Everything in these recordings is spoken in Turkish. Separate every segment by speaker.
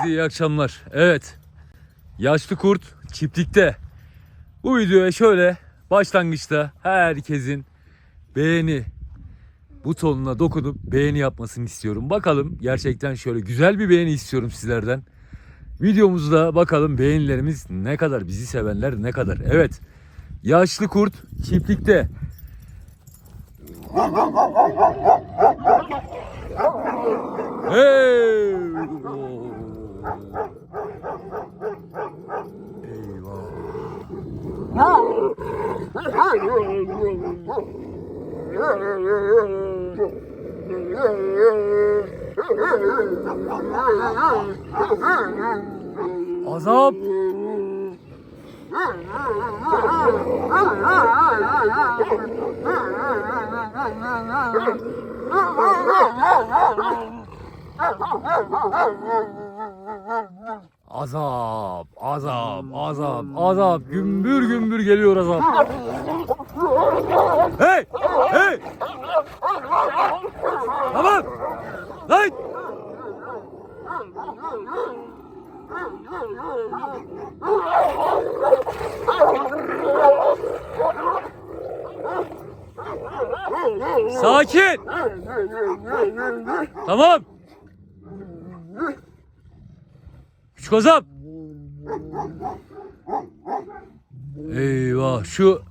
Speaker 1: Herkese iyi akşamlar. Evet. Yaşlı kurt çiftlikte. Bu videoya şöyle başlangıçta herkesin beğeni butonuna dokunup beğeni yapmasını istiyorum. Bakalım gerçekten şöyle güzel bir beğeni istiyorum sizlerden. Videomuzda bakalım beğenilerimiz ne kadar bizi sevenler ne kadar. Evet. Yaşlı kurt çiftlikte. Hey! Eyvah. Azap. Azap, azap, azap, azap. Gümbür gümbür geliyor azap. Hey! Hey! Tamam! Lan! Sakin! Tamam! Küçük azap! Eyvah şu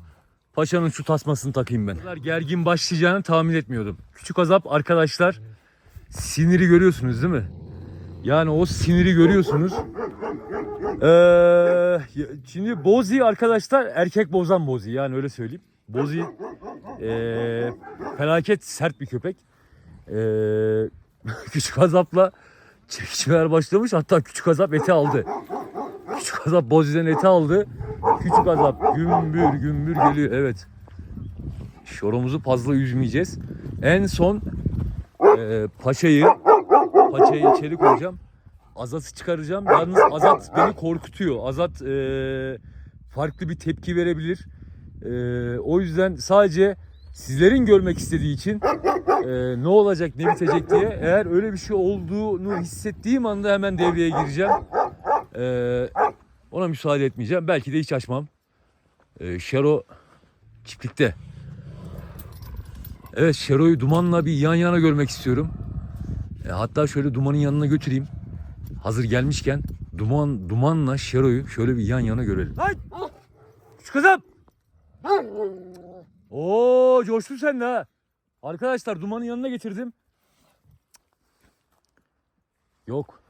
Speaker 1: paşanın şu tasmasını takayım ben. Gergin başlayacağını tahmin etmiyordum. Küçük azap arkadaşlar siniri görüyorsunuz değil mi? Yani o siniri görüyorsunuz. Ee, şimdi Bozi arkadaşlar erkek bozan Bozi yani öyle söyleyeyim. Bozi ee, felaket sert bir köpek. Ee, küçük azapla çekişmeler başlamış hatta küçük azap eti aldı. Küçük azap Bozi'den eti aldı. Küçük azap gümbür gümbür geliyor evet. Şorumuzu fazla üzmeyeceğiz. En son ee, paşayı paçayı içeri koyacağım. Azat'ı çıkaracağım. Yalnız Azat beni korkutuyor. Azat ee, farklı bir tepki verebilir. Ee, o yüzden sadece sizlerin görmek istediği için ee, ne olacak ne bitecek diye eğer öyle bir şey olduğunu hissettiğim anda hemen devreye gireceğim. Ee, ona müsaade etmeyeceğim. Belki de hiç açmam. Ee, Şero çiftlikte. Evet Şero'yu Duman'la bir yan yana görmek istiyorum. E, hatta şöyle Duman'ın yanına götüreyim. Hazır gelmişken Duman Duman'la Şero'yu şöyle bir yan yana görelim. Hay! Şu kızım! Oo coştun sen de. Arkadaşlar Duman'ın yanına getirdim. Yok.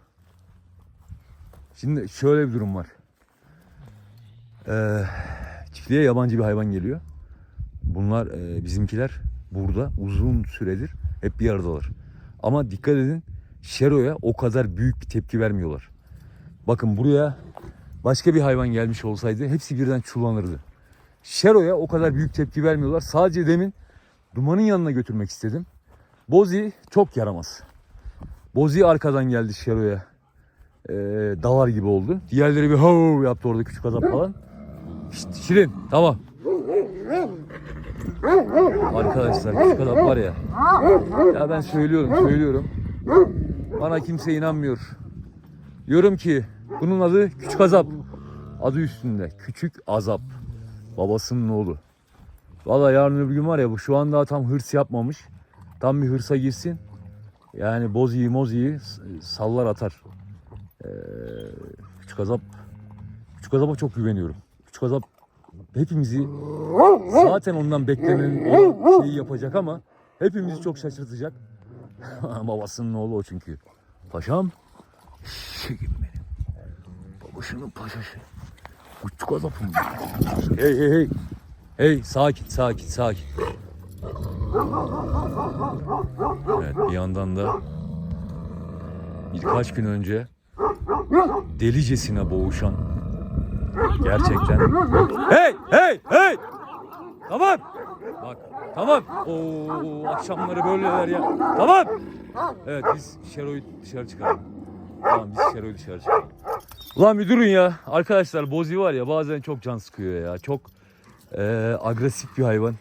Speaker 1: Şimdi şöyle bir durum var. Ee, çiftliğe yabancı bir hayvan geliyor. Bunlar e, bizimkiler burada uzun süredir hep bir aradalar. Ama dikkat edin Şero'ya o kadar büyük bir tepki vermiyorlar. Bakın buraya başka bir hayvan gelmiş olsaydı hepsi birden çullanırdı. Şero'ya o kadar büyük tepki vermiyorlar. Sadece demin Duman'ın yanına götürmek istedim. Bozi çok yaramaz. Bozi arkadan geldi Şero'ya. Ee, dalar gibi oldu. Diğerleri bir ho yaptı orada küçük adam falan. Şşt, Şirin tamam. Arkadaşlar küçük adam var ya. Ya ben söylüyorum söylüyorum. Bana kimse inanmıyor. Diyorum ki bunun adı Küçük Azap. Adı üstünde Küçük Azap. Babasının oğlu. Valla yarın öbür gün var ya bu şu an daha tam hırs yapmamış. Tam bir hırsa girsin. Yani boziyi moziyi sallar atar. Ee, küçük Azap Küçük Azap'a çok güveniyorum. Küçük Azap hepimizi zaten ondan beklenen şeyi yapacak ama hepimizi çok şaşırtacak. Babasının oğlu o çünkü. Paşam. Şekim benim. Babasının paşası. Küçük Azap'ım. Hey hey hey. Hey sakin sakin sakin. Evet bir yandan da birkaç gün önce delicesine boğuşan gerçekten Hey hey hey! Tamam. Bak tamam. Oo akşamları böyleler ya. Tamam. Evet biz Şero'yu dışarı çıkaralım. Tamam biz Şero'yu dışarı çıkaralım Ulan bir durun ya arkadaşlar Bozi var ya bazen çok can sıkıyor ya çok e, agresif bir hayvan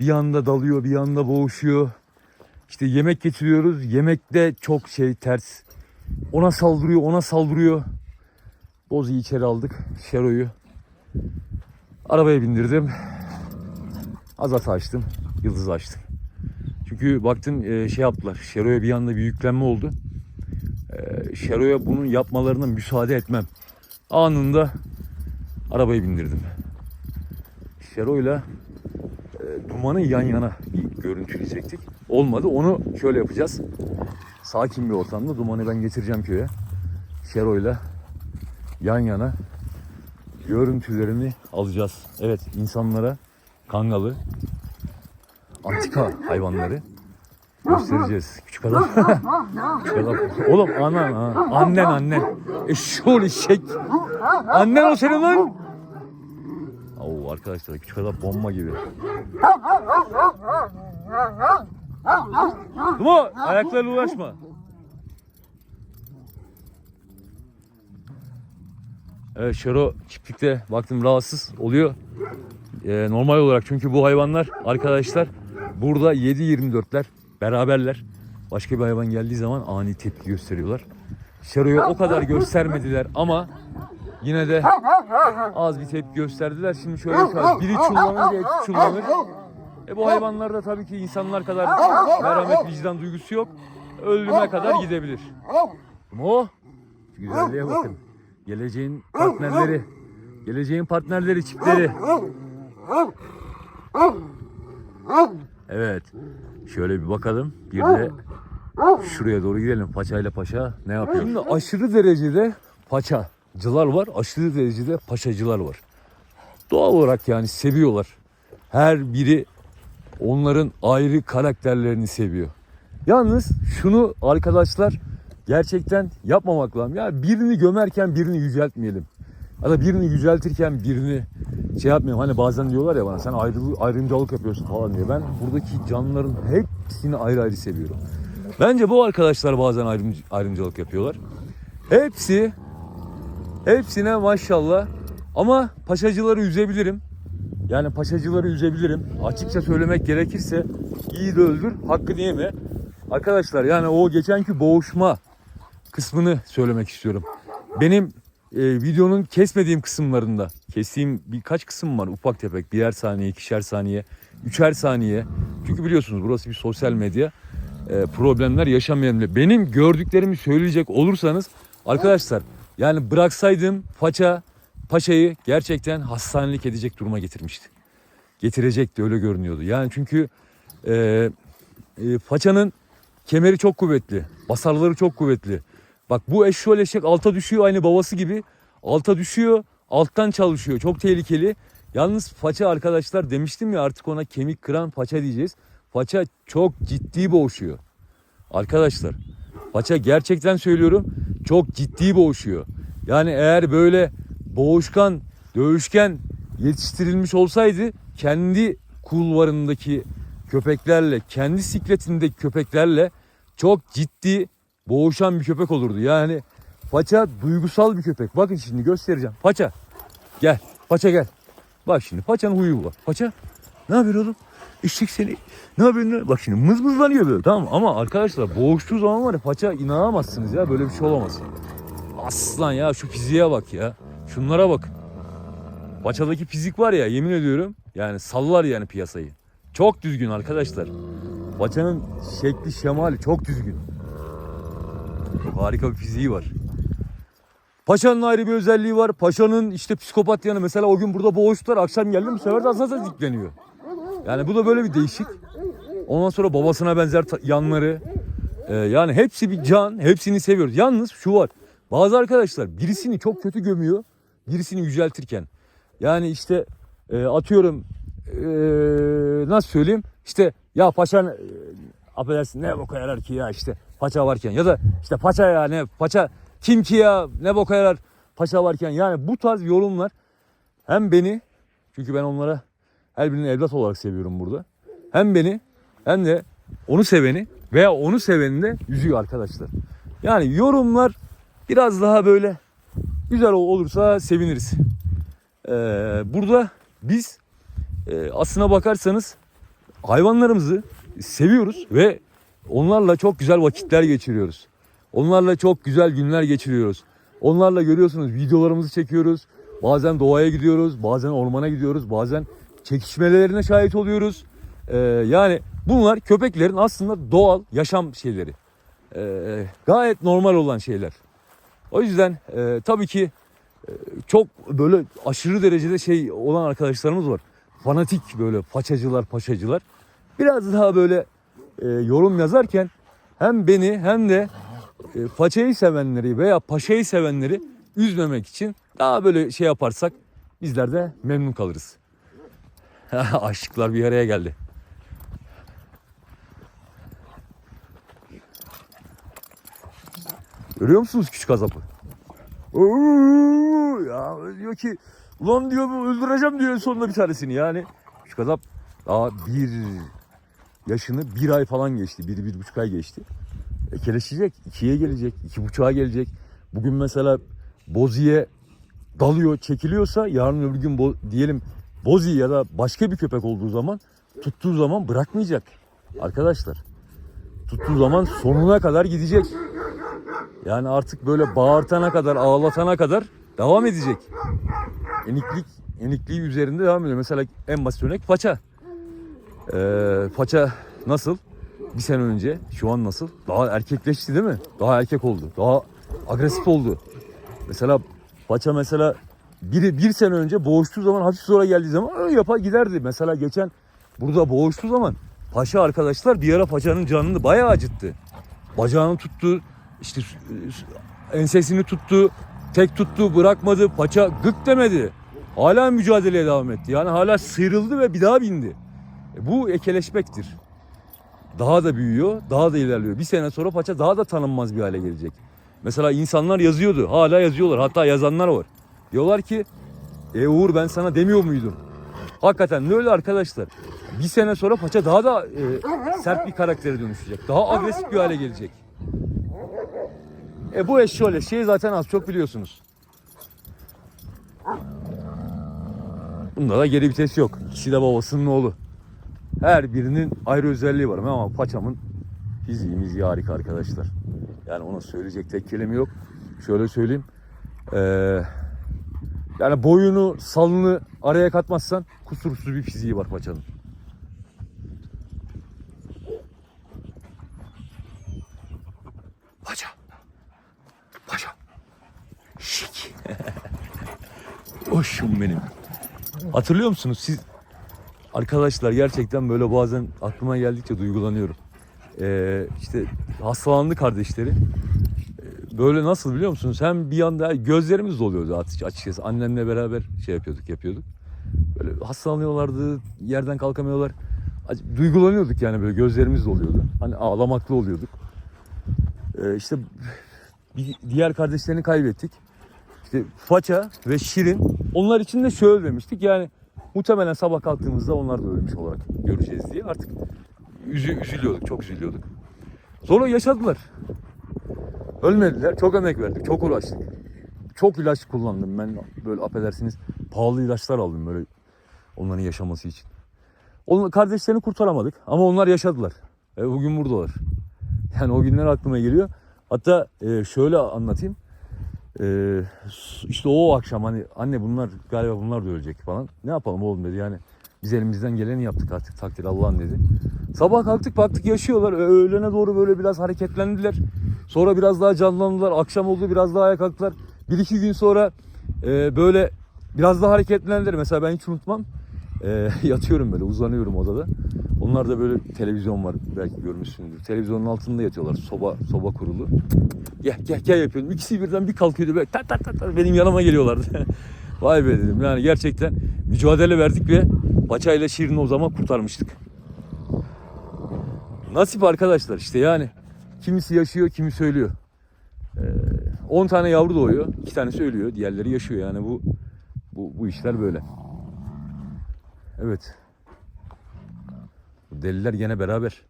Speaker 1: bir yanda dalıyor bir yanda boğuşuyor işte yemek getiriyoruz yemekte çok şey ters Ona saldırıyor, ona saldırıyor. Bozu'yu içeri aldık. Şero'yu. Arabaya bindirdim. Azat açtım. Yıldız açtım. Çünkü baktın e, şey yaptılar. Şero'ya bir anda bir yüklenme oldu. E, Şero'ya bunun yapmalarına müsaade etmem. Anında arabaya bindirdim. Şero'yla e, dumanı yan yana bir görüntüleyecektik. Olmadı. Onu şöyle yapacağız. Sakin bir ortamda dumanı ben getireceğim köye. Şero'yla yan yana görüntülerini alacağız. Evet insanlara kangalı antika hayvanları göstereceğiz. Küçük adam. Küçük adam. Oğlum anan ha. Annen annen. Eşşoğlu eşek. Annen o senin lan. Oo arkadaşlar küçük adam bomba gibi. Dumo ayaklarla uğraşma. Evet Şero çiftlikte baktım rahatsız oluyor. Ee, normal olarak çünkü bu hayvanlar arkadaşlar burada 7-24'ler beraberler. Başka bir hayvan geldiği zaman ani tepki gösteriyorlar. Şero'ya o kadar göstermediler ama yine de az bir tepki gösterdiler. Şimdi şöyle yapacağız. Biri çullanır, diğeri çullanır. E bu hayvanlarda tabii ki insanlar kadar merhamet, vicdan duygusu yok. Ölüme kadar gidebilir. Ama o şu güzelliğe bakın. Geleceğin partnerleri. Geleceğin partnerleri, çiftleri. Evet. Şöyle bir bakalım. Bir de şuraya doğru gidelim. Paçayla paşa ne yapıyor? Şimdi aşırı derecede paçacılar var. Aşırı derecede paşacılar var. Doğal olarak yani seviyorlar. Her biri onların ayrı karakterlerini seviyor. Yalnız şunu arkadaşlar gerçekten yapmamak lazım. Ya birini gömerken birini yüceltmeyelim. Ya da birini yüceltirken birini şey yapmayalım. Hani bazen diyorlar ya bana sen ayrı, ayrımcılık yapıyorsun falan diye. Ben buradaki canlıların hepsini ayrı ayrı seviyorum. Bence bu arkadaşlar bazen ayrım, ayrımcılık yapıyorlar. Hepsi hepsine maşallah ama paşacıları üzebilirim. Yani paşacıları üzebilirim. Açıkça söylemek gerekirse iyi de öldür, hakkını yeme. Arkadaşlar yani o geçenki boğuşma kısmını söylemek istiyorum. Benim e, videonun kesmediğim kısımlarında, kestiğim birkaç kısım var ufak tefek. Birer saniye, ikişer saniye, üçer saniye. Çünkü biliyorsunuz burası bir sosyal medya. E, problemler yaşamayalım. Benim gördüklerimi söyleyecek olursanız arkadaşlar yani bıraksaydım paça paşayı gerçekten hastanelik edecek duruma getirmişti. Getirecekti öyle görünüyordu. Yani çünkü e, e, paçanın kemeri çok kuvvetli. Basarları çok kuvvetli. Bak bu eşşoğlu eşek alta düşüyor aynı babası gibi. Alta düşüyor alttan çalışıyor. Çok tehlikeli. Yalnız paça arkadaşlar demiştim ya artık ona kemik kıran paça diyeceğiz. Paça çok ciddi boğuşuyor. Arkadaşlar paça gerçekten söylüyorum çok ciddi boğuşuyor. Yani eğer böyle boğuşkan, dövüşken yetiştirilmiş olsaydı kendi kulvarındaki köpeklerle, kendi sikletindeki köpeklerle çok ciddi boğuşan bir köpek olurdu. Yani paça duygusal bir köpek. Bakın şimdi göstereceğim. Paça gel. Paça gel. Bak şimdi paçanın huyu bu. Paça ne yapıyor oğlum? Eşek seni. Ne yapıyorsun? Bak şimdi mızmızlanıyor böyle tamam? Ama arkadaşlar boğuştuğu zaman var ya paça inanamazsınız ya. Böyle bir şey olamaz. Aslan ya şu fiziğe bak ya. Şunlara bak. Paçadaki fizik var ya yemin ediyorum. Yani sallar yani piyasayı. Çok düzgün arkadaşlar. Paçanın şekli şemali çok düzgün. Harika bir fiziği var. Paşa'nın ayrı bir özelliği var. Paşa'nın işte psikopat yanı. Mesela o gün burada boğuştular. Akşam geldim bu sefer de aslında zikleniyor. Yani bu da böyle bir değişik. Ondan sonra babasına benzer yanları. Ee, yani hepsi bir can. Hepsini seviyoruz. Yalnız şu var. Bazı arkadaşlar birisini çok kötü gömüyor. Birisini yüceltirken. Yani işte e, atıyorum e, nasıl söyleyeyim? İşte ya paşa e, affedersin ne boka yarar ki ya işte paça varken ya da işte paça ya ne paça kim ki ya ne boka yarar paça varken yani bu tarz yorumlar hem beni çünkü ben onlara her birini evlat olarak seviyorum burada. Hem beni hem de onu seveni veya onu seveni de üzüyor arkadaşlar. Yani yorumlar biraz daha böyle güzel olursa seviniriz. Ee, burada biz e, aslına bakarsanız hayvanlarımızı seviyoruz ve onlarla çok güzel vakitler geçiriyoruz. Onlarla çok güzel günler geçiriyoruz. Onlarla görüyorsunuz videolarımızı çekiyoruz. Bazen doğaya gidiyoruz, bazen ormana gidiyoruz, bazen çekişmelerine şahit oluyoruz. Ee, yani bunlar köpeklerin aslında doğal yaşam şeyleri. Ee, gayet normal olan şeyler. O yüzden e, tabii ki e, çok böyle aşırı derecede şey olan arkadaşlarımız var. Fanatik böyle paçacılar, paşacılar. Biraz daha böyle e, yorum yazarken hem beni hem de e, paçayı sevenleri veya paşayı sevenleri üzmemek için daha böyle şey yaparsak bizler de memnun kalırız. Aşıklar bir araya geldi. Görüyor musunuz küçük azapı? Oo, ya diyor ki ulan diyor öldüreceğim diyor sonunda bir tanesini yani. Küçük azap daha bir yaşını bir ay falan geçti. Bir, bir buçuk ay geçti. Ekeleşecek. ikiye gelecek. iki buçuğa gelecek. Bugün mesela Bozi'ye dalıyor, çekiliyorsa yarın öbür gün bo- diyelim Bozi ya da başka bir köpek olduğu zaman tuttuğu zaman bırakmayacak. Arkadaşlar. Tuttuğu zaman sonuna kadar gidecek. Yani artık böyle bağırtana kadar, ağlatana kadar devam edecek. Eniklik, enikliği üzerinde devam ediyor. Mesela en basit örnek paça. Ee, paça nasıl? Bir sene önce, şu an nasıl? Daha erkekleşti değil mi? Daha erkek oldu. Daha agresif oldu. Mesela paça mesela biri bir sene önce boğuştuğu zaman hafif zora geldiği zaman öyle yapar giderdi. Mesela geçen burada boğuştuğu zaman paşa arkadaşlar bir ara paçanın canını bayağı acıttı. Bacağını tuttu, işte ensesini tuttu, tek tuttu, bırakmadı, paça gık demedi. Hala mücadeleye devam etti. Yani hala sıyrıldı ve bir daha bindi. E, bu ekeleşmektir. Daha da büyüyor, daha da ilerliyor. Bir sene sonra paça daha da tanınmaz bir hale gelecek. Mesela insanlar yazıyordu, hala yazıyorlar. Hatta yazanlar var. Diyorlar ki, e Uğur ben sana demiyor muydum? Hakikaten öyle arkadaşlar. Bir sene sonra paça daha da e, sert bir karaktere dönüşecek. Daha agresif bir hale gelecek. E bu eş şöyle şey zaten az çok biliyorsunuz. Bunda da geri vites yok. İkisi de babasının oğlu. Her birinin ayrı özelliği var ama paçamın fiziği miziği harika arkadaşlar. Yani ona söyleyecek tek kelime yok. Şöyle söyleyeyim. Ee, yani boyunu, salını araya katmazsan kusursuz bir fiziği var paçanın. Paça. Paşa. Şik. Hoşum benim. Hatırlıyor musunuz siz? Arkadaşlar gerçekten böyle bazen aklıma geldikçe duygulanıyorum. Ee, işte hastalandı kardeşleri. Ee, Böyle nasıl biliyor musunuz? Hem bir yanda gözlerimiz doluyordu açık- açıkçası. Annemle beraber şey yapıyorduk, yapıyorduk. Böyle hastalanıyorlardı, yerden kalkamıyorlar. Duygulanıyorduk yani böyle gözlerimiz doluyordu. Hani ağlamaklı oluyorduk. Ee, işte diğer kardeşlerini kaybettik. İşte Faça ve Şirin onlar için de şöyle demiştik. Yani muhtemelen sabah kalktığımızda onlar da ölmüş olarak göreceğiz diye artık üzü, üzülüyorduk, çok üzülüyorduk. Sonra yaşadılar. Ölmediler. Çok emek verdik, çok uğraştık. Çok ilaç kullandım ben böyle affedersiniz pahalı ilaçlar aldım böyle onların yaşaması için. Onun kardeşlerini kurtaramadık ama onlar yaşadılar. E, bugün buradalar. Yani o günler aklıma geliyor. Hatta e, şöyle anlatayım. E, işte o akşam hani anne bunlar galiba bunlar da ölecek falan. Ne yapalım oğlum dedi yani. Biz elimizden geleni yaptık artık takdir Allah'ın dedi. Sabah kalktık baktık yaşıyorlar. Öğlene doğru böyle biraz hareketlendiler. Sonra biraz daha canlandılar. Akşam oldu biraz daha ayağa kalktılar. Bir iki gün sonra e, böyle biraz daha hareketlendiler. Mesela ben hiç unutmam. E, yatıyorum böyle uzanıyorum odada. Onlar da böyle televizyon var belki görmüşsündür. Televizyonun altında yatıyorlar. Soba soba kurulu. Gel gel gel yapıyorum. İkisi birden bir kalkıyordu böyle tat tat tat benim yanıma geliyorlardı. Vay be dedim. Yani gerçekten mücadele verdik ve Paça ile Şirin'i o zaman kurtarmıştık. Nasip arkadaşlar işte yani. Kimisi yaşıyor, kimi söylüyor. Ee, 10 tane yavru doğuyor, 2 tanesi ölüyor, diğerleri yaşıyor. Yani bu bu, bu işler böyle. Evet. Deliler gene beraber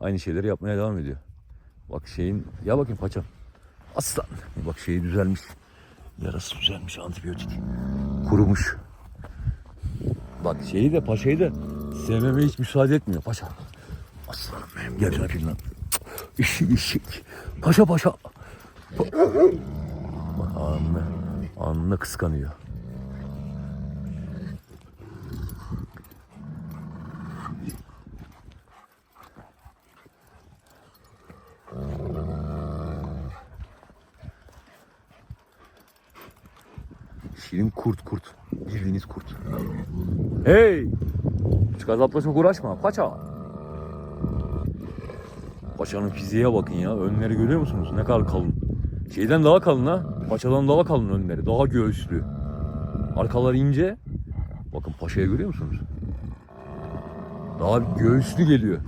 Speaker 1: aynı şeyleri yapmaya devam ediyor. Bak şeyin ya bakayım paçam. Aslan. Bak şeyi düzelmiş. Yarası düzelmiş antibiyotik. Kurumuş. Bak şeyi de paşayı da sevmeme hiç müsaade etmiyor paşa. Aslanım benim gel öpeyim lan. İşik işik. Paşa paşa. Bak anında, anında kıskanıyor. Şirin kurt kurt. Bildiğiniz kurt. Hey! Küçük azapla çok uğraşma. Paça. Paçanın fiziğe bakın ya. Önleri görüyor musunuz? Ne kadar kalın. Şeyden daha kalın ha. Paçadan daha kalın önleri. Daha göğüslü. Arkalar ince. Bakın paşayı görüyor musunuz? Daha göğüslü geliyor.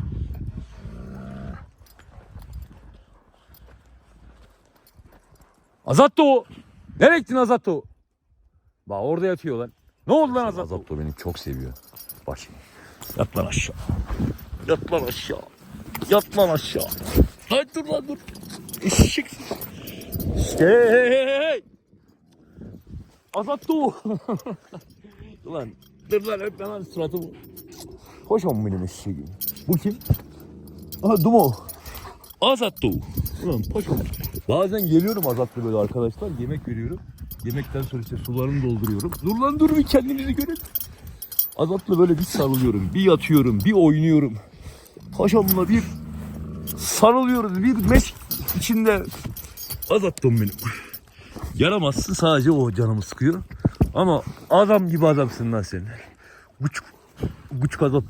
Speaker 1: Azatto! Nereye gittin Azatto? Bak orada yatıyor lan. Ne oldu lan Azatto? Azatto beni çok seviyor. Bak şimdi. Yat lan aşağı. Yat lan aşağı. Yat lan aşağı. Haydi dur lan dur. Eşek. Hey hey hey hey. Azatto. Ulan dur lan öpme lan suratımı. Hoş on benim eşeğim. Bu kim? Aha Dumo. Azatto. Ulan paşam. Bazen geliyorum Azat'la böyle arkadaşlar. Yemek veriyorum. Yemekten sonra işte sularını dolduruyorum. Dur lan dur bir kendinizi görün. Azat'la böyle bir sarılıyorum. Bir yatıyorum. Bir oynuyorum. Paşamla bir sarılıyoruz. Bir meşk içinde. Azat'ım benim. Yaramazsın sadece o canımı sıkıyor. Ama adam gibi adamsın lan sen. Buçuk, buçuk azat.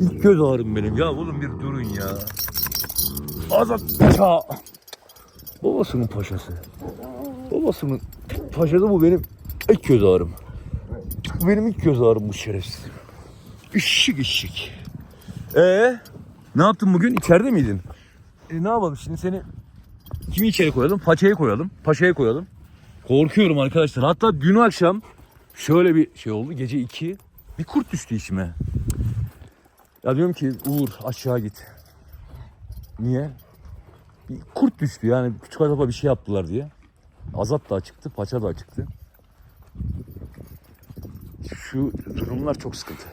Speaker 1: İlk göz ağrım benim. Ya oğlum bir durun ya. Azat paşa. Babasının paşası. Babasının paşası bu benim ilk göz ağrım. Bu benim ilk göz ağrım bu şerefsiz. Işık ışık. Ee, ne yaptın bugün? İçeride miydin? E, ne yapalım şimdi seni kimi içeri koyalım? Paçaya koyalım. Paşaya koyalım. Korkuyorum arkadaşlar. Hatta dün akşam şöyle bir şey oldu. Gece 2 bir kurt düştü içime. Ya diyorum ki Uğur aşağı git. Niye? Bir kurt düştü yani küçük adama bir şey yaptılar diye. Azat da açıktı, paça da açıktı. Şu durumlar çok sıkıntı.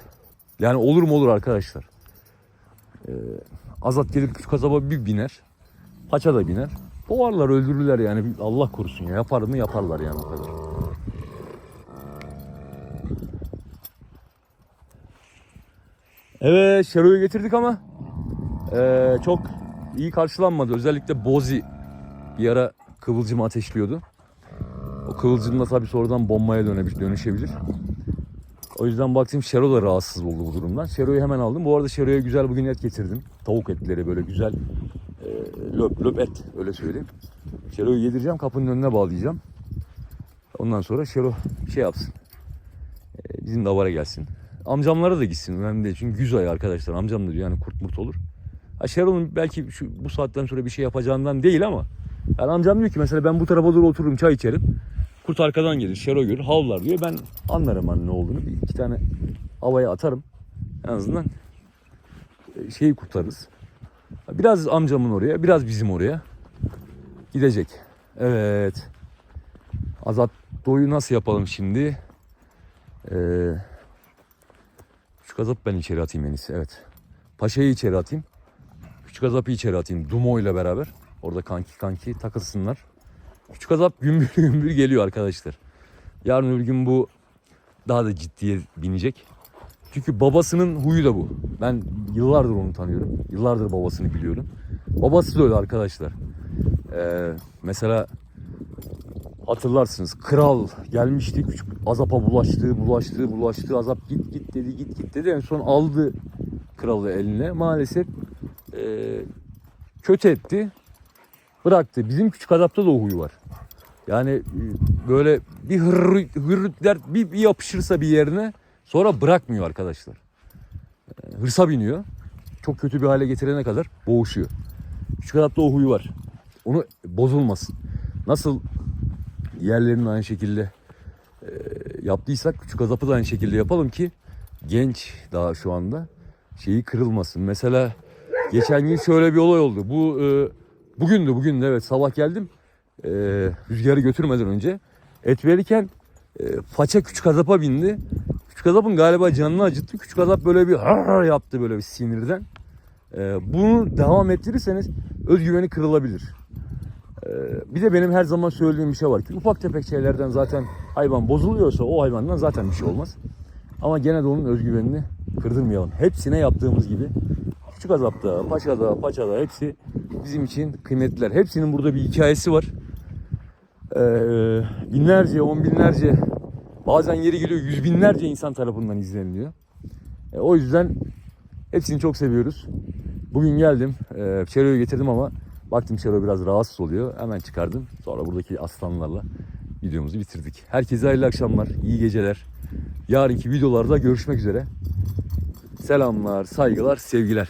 Speaker 1: Yani olur mu olur arkadaşlar. Ee, Azat gelip küçük azaba bir biner. Paça da biner. Boğarlar öldürürler yani Allah korusun ya. Yapar mı yaparlar yani o kadar. Evet Şero'yu getirdik ama ee, çok iyi karşılanmadı. Özellikle Bozi bir ara kıvılcımı ateşliyordu. O kıvılcım da tabii sonradan bombaya dönebilir, dönüşebilir. O yüzden baktım Şero da rahatsız oldu bu durumdan. Şero'yu hemen aldım. Bu arada Şero'ya güzel bugün et getirdim. Tavuk etleri böyle güzel e, löp löp et öyle söyleyeyim. Şero'yu yedireceğim kapının önüne bağlayacağım. Ondan sonra Şero şey yapsın. E, bizim davara gelsin. Amcamlara da gitsin önemli değil. Çünkü güz ayı arkadaşlar. Amcam da diyor yani kurt murt olur. Ha Şero'nun belki şu, bu saatten sonra bir şey yapacağından değil ama yani amcam diyor ki mesela ben bu tarafa doğru otururum çay içerim. Kurt arkadan gelir, Şero görür, havlar diyor. Ben anlarım hani ne olduğunu. Bir iki tane havaya atarım. En azından e, şeyi kurtarırız. Biraz amcamın oraya, biraz bizim oraya gidecek. Evet. Azat doyu nasıl yapalım şimdi? Ee, küçük azap ben içeri atayım en iyisi. Evet. Paşayı içeri atayım. Küçük azapı içeri atayım. Dumo ile beraber. Orada kanki kanki takılsınlar. Küçük azap gümbür gümbür geliyor arkadaşlar. Yarın öbür gün bu daha da ciddiye binecek. Çünkü babasının huyu da bu. Ben yıllardır onu tanıyorum. Yıllardır babasını biliyorum. Babası da öyle arkadaşlar. Ee, mesela hatırlarsınız kral gelmişti küçük azapa bulaştı bulaştı bulaştı azap git git dedi git git dedi en son aldı kralı eline maalesef e, kötü etti bıraktı. Bizim küçük azapta da o huyu var. Yani e, böyle bir hırr, hırrıtler bir, bir yapışırsa bir yerine sonra bırakmıyor arkadaşlar. E, hırsa biniyor. Çok kötü bir hale getirene kadar boğuşuyor. Küçük azapta o huyu var. Onu bozulmasın. Nasıl yerlerini aynı şekilde e, yaptıysak küçük azapı da aynı şekilde yapalım ki genç daha şu anda şeyi kırılmasın. Mesela geçen gün şöyle bir olay oldu. Bu e, bugündü bugün de evet sabah geldim e, rüzgarı götürmeden önce et verirken e, faça küçük azapa bindi. Küçük azapın galiba canını acıttı. Küçük azap böyle bir har yaptı böyle bir sinirden. E, bunu devam ettirirseniz özgüveni kırılabilir. E, bir de benim her zaman söylediğim bir şey var ki ufak tefek şeylerden zaten hayvan bozuluyorsa o hayvandan zaten bir şey olmaz. Ama gene de onun özgüvenini kırdırmayalım. Hepsine yaptığımız gibi Küçük Azap'ta, Paşa'da, Paça'da hepsi bizim için kıymetliler. Hepsinin burada bir hikayesi var. Ee, binlerce, on binlerce, bazen yeri geliyor yüz binlerce insan tarafından izleniliyor. E, o yüzden hepsini çok seviyoruz. Bugün geldim, e, Çero'yu getirdim ama baktım Çero biraz rahatsız oluyor. Hemen çıkardım. Sonra buradaki aslanlarla videomuzu bitirdik. Herkese hayırlı akşamlar, iyi geceler. Yarınki videolarda görüşmek üzere. Selamlar, saygılar, sevgiler.